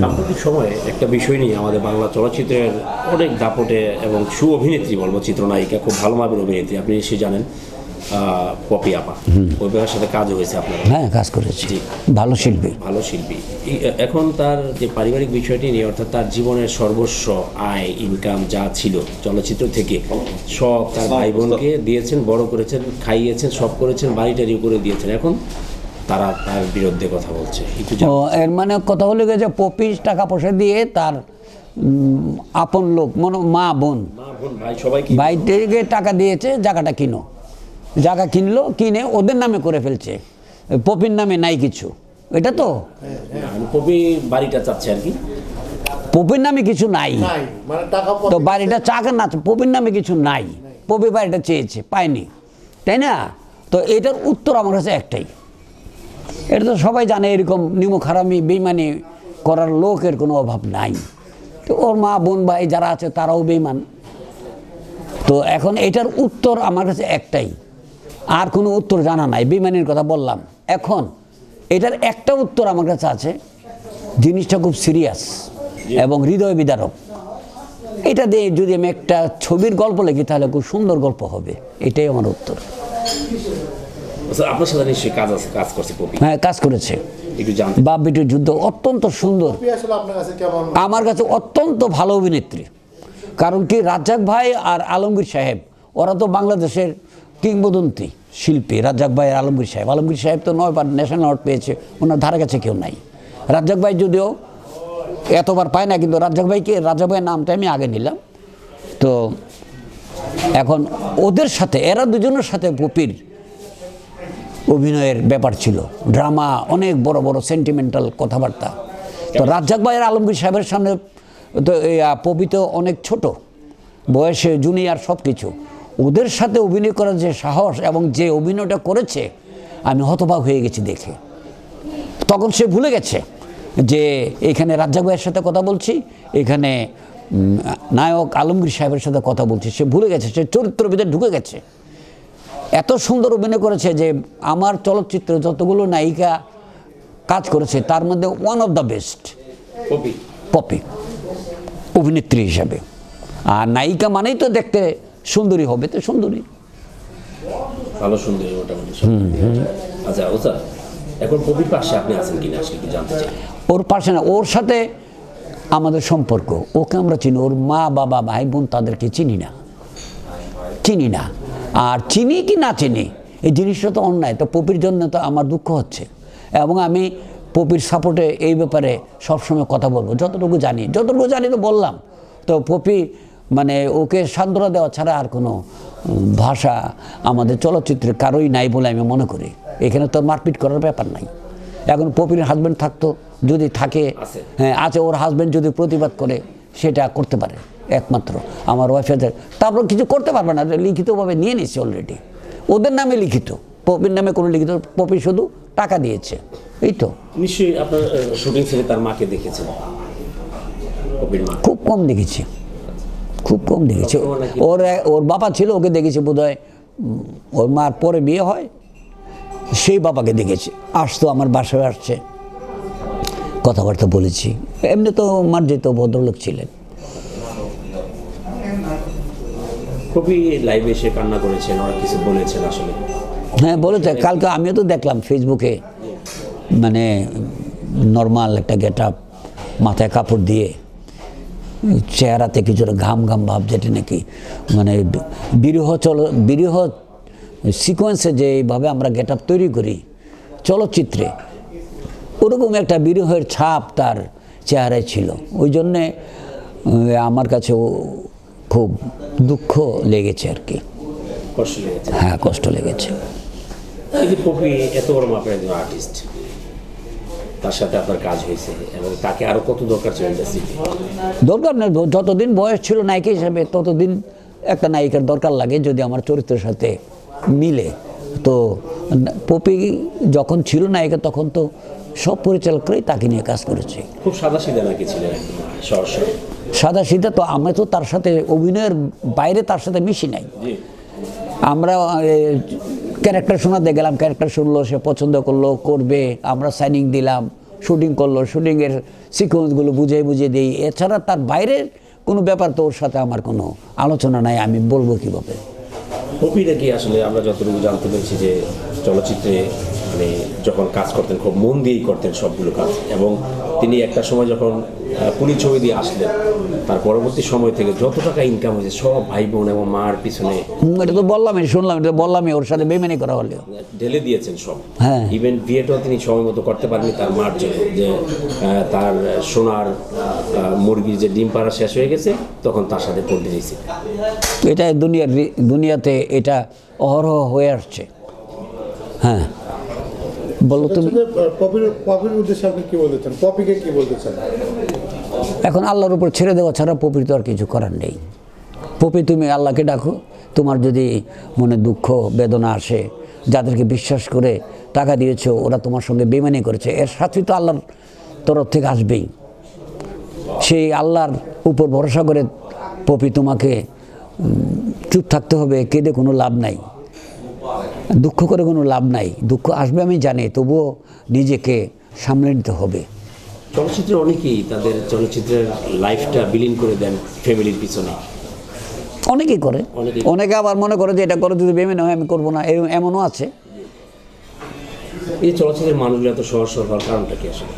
সাম্প্রতিক সময়ে একটা বিষয় নিয়ে আমাদের বাংলা চলচ্চিত্রের অনেক দাপটে এবং সু অভিনেত্রী বলব চিত্রনায়িকা খুব ভালো মাপের অভিনেত্রী আপনি নিশ্চয়ই জানেন পপি আপা। ব্যাপারের সাথে কাজও হয়েছে আপনার। হ্যাঁ কাজ করেছি। ভালো শিল্পী। ভালো শিল্পী। এখন তার যে পারিবারিক বিষয়টি নিয়ে অর্থাৎ তার জীবনের সর্বস্ব আয় ইনকাম যা ছিল চলচ্চিত্র থেকে সব তার ভাই বোনকে দিয়েছেন বড় করেছেন খাইয়েছেন সব করেছেন বাড়ি টাড়ি করে দিয়েছেন। এখন তারা তার বিরুদ্ধে কথা বলছে। ও এর মানে কথা হলো গিয়ে যে পপিস টাকা পয়সা দিয়ে তার আপন লোক মনে মা বোন। মা ভাই সবাই থেকে টাকা দিয়েছে জায়গাটা কিনো। জায়গা কিনলো কিনে ওদের নামে করে ফেলছে। পপির নামে নাই কিছু। এটা তো? কবি বাড়িটা চাচ্ছে আর কি। পপির নামে কিছু নাই। নাই মানে টাকা তো বাড়িটা চাকা না পপির নামে কিছু নাই। পপি বাড়িটা চেয়েছে পায়নি। তাই না? তো এটার উত্তর আমার কাছে একটাই। এটা তো সবাই জানে এরকম নিমুখ হারামি বেইমানি করার লোকের কোনো অভাব নাই। তো ওর মা বোন ভাই যারা আছে তারাও বেইমান। তো এখন এটার উত্তর আমার কাছে একটাই। আর কোনো উত্তর জানা নাই বেইমানির কথা বললাম। এখন এটার একটা উত্তর আমার কাছে আছে জিনিসটা খুব সিরিয়াস এবং হৃদয় বিদারক। এটা দিয়ে যদি আমি একটা ছবির গল্প লিখি তাহলে খুব সুন্দর গল্প হবে এটাই আমার উত্তর। আপনার সাথে নিশ্চয়ই কাজ আছে কাজ করছে কবি। হ্যাঁ কাজ করেছে। একটু জানতে বাপ বেটির যুদ্ধ অত্যন্ত সুন্দর। কপি আসলে আপনার কাছে কেমন? আমার কাছে অত্যন্ত ভালো অভিনেত্রী। কারণ কি রাজ্জাক ভাই আর আলমগীর সাহেব ওরা তো বাংলাদেশের কিংবদন্তি শিল্পী। রাজ্জাক ভাই আর আলমগীর সাহেব। আলমগীর সাহেব তো নয়বার ন্যাশনাল অ্যাওয়ার্ড পেয়েছে ওনার ধারে কাছে কেউ নাই। রাজ্জাক ভাই যদিও এতবার পায় না কিন্তু রাজ্জাক ভাইকে রাজ্জাক ভাইয়ের নামটা আমি আগে নিলাম। তো এখন ওদের সাথে এরা দুজনের সাথে পপির অভিনয়ের ব্যাপার ছিল। ড্রামা, অনেক বড় বড় সেন্টিমেন্টাল কথাবার্তা। তো রাজ্জাক ভাইয়ের আলমগীর সাহেবের সামনে তো পবিত অনেক ছোট। বয়সে জুনিয়র সব কিছু ওদের সাথে অভিনয় করার যে সাহস এবং যে অভিনয়টা করেছে, আমি হতবাক হয়ে গেছি দেখে। তখন সে ভুলে গেছে যে এখানে রাজ্জাক ভাইয়ের সাথে কথা বলছি, এখানে নায়ক আলমগীর সাহেবের সাথে কথা বলছি। সে ভুলে গেছে, সে চরিত্র ভিতরে ঢুকে গেছে। এত সুন্দর অভিনয় করেছে যে আমার চলচ্চিত্রে যতগুলো নায়িকা কাজ করেছে তার মধ্যে one of the best Popy. অভিনেত্রী হিসাবে। আর নায়িকা মানেই তো দেখতে সুন্দরী হবে তো সুন্দরী। ভালো সুন্দরী মোটামুটি আচ্ছা এখন কবির পাশে আপনি আছেন কিনা একটু জানতে চাই। ওর পাশে না ওর সাথে আমাদের সম্পর্ক। ওকে আমরা চিনি ওর মা বাবা ভাই বোন তাদেরকে চিনি না। চিনি না। আর চিনি কি না চিনি? এই জিনিসটা তো অন্যায়। তো পপির জন্য তো আমার দুঃখ হচ্ছে। এবং আমি পপির সাপোর্টে এই ব্যাপারে সবসময় কথা বলব। যতটুকু জানি। যতটুকু জানি তো বললাম। তো পপি মানে ওকে সান্ত্বনা দেওয়া ছাড়া আর কোনো ভাষা আমাদের চলচ্চিত্রে কারোই নাই বলে আমি মনে করি। এখানে তো মারপিট করার ব্যাপার নাই। এখন পপির হাজব্যান্ড থাকতো যদি থাকে হ্যাঁ আছে। ওর হাজব্যান্ড যদি প্রতিবাদ করে সেটা করতে পারে একমাত্র আমার ওয়াইফের তারপর কিছু করতে পারবে না লিখিতভাবে নিয়ে নিচ্ছে অলরেডি ওদের নামে লিখিত পপির নামে কোনো লিখিত পপি শুধু টাকা দিয়েছে এই তো। নিশ্চয়ই আপনার শুটিং ছেলে তার মাকে দেখেছেন? খুব কম দেখেছি খুব কম দেখেছি। ওর ওর বাবা ছিল ওকে দেখেছি বোধ হয় ওর মার পরে বিয়ে হয় সেই বাবাকে দেখেছি। আসতো আমার বাসায় আসছে। কথাবার্তা বলেছি। এমনি তো মার্জিত ভদ্রলোক ছিলেন। কবি লাইভে এসে কান্না করেছেন ওরা কিছু বলেছেন আসলে। হ্যাঁ বলেছে। কালকে আমিও তো দেখলাম ফেসবুকে মানে নর্মাল একটা গেট আপ মাথায় কাপড় দিয়ে চেহারাতে কিছুটা ঘাম ঘাম ভাব যেটা নাকি মানে বিরহ চল বিরহ সিকোয়েন্সে যে এইভাবে আমরা গেট আপ তৈরি করি চলচ্চিত্রে ওরকম একটা বিরহের ছাপ তার চেহারায় ছিল। ওই জন্যে আমার কাছে ও খুব দুঃখ লেগেছে আর কি। হ্যাঁ কষ্ট লেগেছে। এই যে কবি এত বড় মাপের একজন আর্টিস্ট তার সাথে আপনার কাজ হয়েছে এবং তাকে আরও কত দরকার ছিল ইন্ডাস্ট্রিতে দরকার নেই যতদিন বয়স ছিল নায়িকা হিসাবে ততদিন একটা নায়িকার দরকার লাগে যদি আমার চরিত্রের সাথে মিলে। তো পপি যখন ছিল নায়িকা তখন তো সব পরিচালকরাই তাকে নিয়ে কাজ করেছে। খুব সাদা সিধা নাকি ছিলেন সরাসরি সাদা সিধা তো আমরা তো তার সাথে অভিনয়ের বাইরে তার সাথে মিশি নাই। আমরা ক্যারেক্টার শোনাতে গেলাম ক্যারেক্টার শুনলো সে পছন্দ করল করবে আমরা সাইনিং দিলাম শুটিং করল শুটিংয়ের সিকোয়েন্সগুলো বুঝিয়ে বুঝিয়ে দিই। এছাড়া তার বাইরের কোনো ব্যাপার তো ওর সাথে আমার কোনো আলোচনা নাই আমি বলব কীভাবে? পপিটা কি আসলে আমরা যতটুকু জানতে পেরেছি যে চলচ্চিত্রে মানে যখন কাজ করতেন খুব মন দিয়েই করতেন সবগুলো কাজ। এবং তিনি একটা সময় যখন পুলিশ ছবি দিয়ে আসলেন তার পরবর্তী সময় থেকে যত টাকা ইনকাম হয়েছে সব ভাই বোন এবং মার পিছনে এটা তো বললামই শুনলাম এটা বললামই ওর সাথে বেমানি করা হলো ঢেলে দিয়েছেন সব। হ্যাঁ। ইভেন বিয়েটাও তিনি সময় মতো করতে পারেননি তার মার জন্য। যে তার সোনার মুরগির যে ডিম পাড়া শেষ হয়ে গেছে তখন তার সাথে পড়তে দিয়েছে। এটা দুনিয়ার দুনিয়াতে এটা অহরহ হয়ে আসছে। হ্যাঁ। বলো তুমি। পপির পপির উদ্দেশ্যে আপনি কি বলতে চান? পপিকে কি বলতে চান? এখন আল্লাহর উপর ছেড়ে দেওয়া ছাড়া পপির তো আর কিছু করার নেই। পপি তুমি আল্লাহকে ডাকো। তোমার যদি মনে দুঃখ বেদনা আসে যাদেরকে বিশ্বাস করে টাকা দিয়েছ ওরা তোমার সঙ্গে বেমানি করেছে এর শাস্তি তো আল্লাহর তরফ থেকে আসবেই। সেই আল্লাহর উপর ভরসা করে পপি তোমাকে চুপ থাকতে হবে কেঁদে কোনো লাভ নাই। দুঃখ করে কোনো লাভ নাই। দুঃখ আসবে আমি জানি তবুও নিজেকে সামলে নিতে হবে। চলচ্চিত্রে অনেকেই তাদের চলচ্চিত্রের লাইফটা বিলীন করে দেন ফ্যামিলির পিছনে। অনেকেই করে। অনেকে আবার মনে করে যে এটা করে যদি বেমেনে হয় আমি করব না এমনও আছে। এই চলচ্চিত্রের মানুষগুলো এত সহজ সরল হওয়ার কারণটা কি আসলে?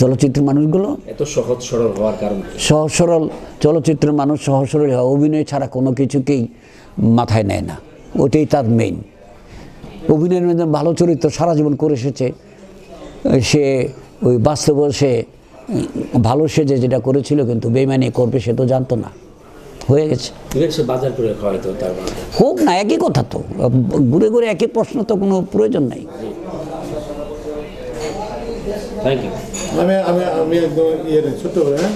চলচ্চিত্রের মানুষগুলো? এত সহজ সরল হওয়ার কারণ সহজ সরল চলচ্চিত্রের মানুষ সহজ সরল হয় অভিনয় ছাড়া কোনো কিছুকেই মাথায় নেয় না। ওটাই তার মেইন অভিনয়ের মধ্যে ভালো চরিত্র সারা জীবন করে এসেছে। সে ওই বাস্তব সে ভালো সেজে যেটা করেছিল কিন্তু বেমানি করবে সে তো জানতো না। হয়ে গেছে। মানে। হোক না একই কথা তো। ঘুরে ঘুরে একই প্রশ্ন তো কোনো প্রয়োজন নাই। আমি আমি আমি একদম ইয়ে ছোট্ট করে হ্যাঁ?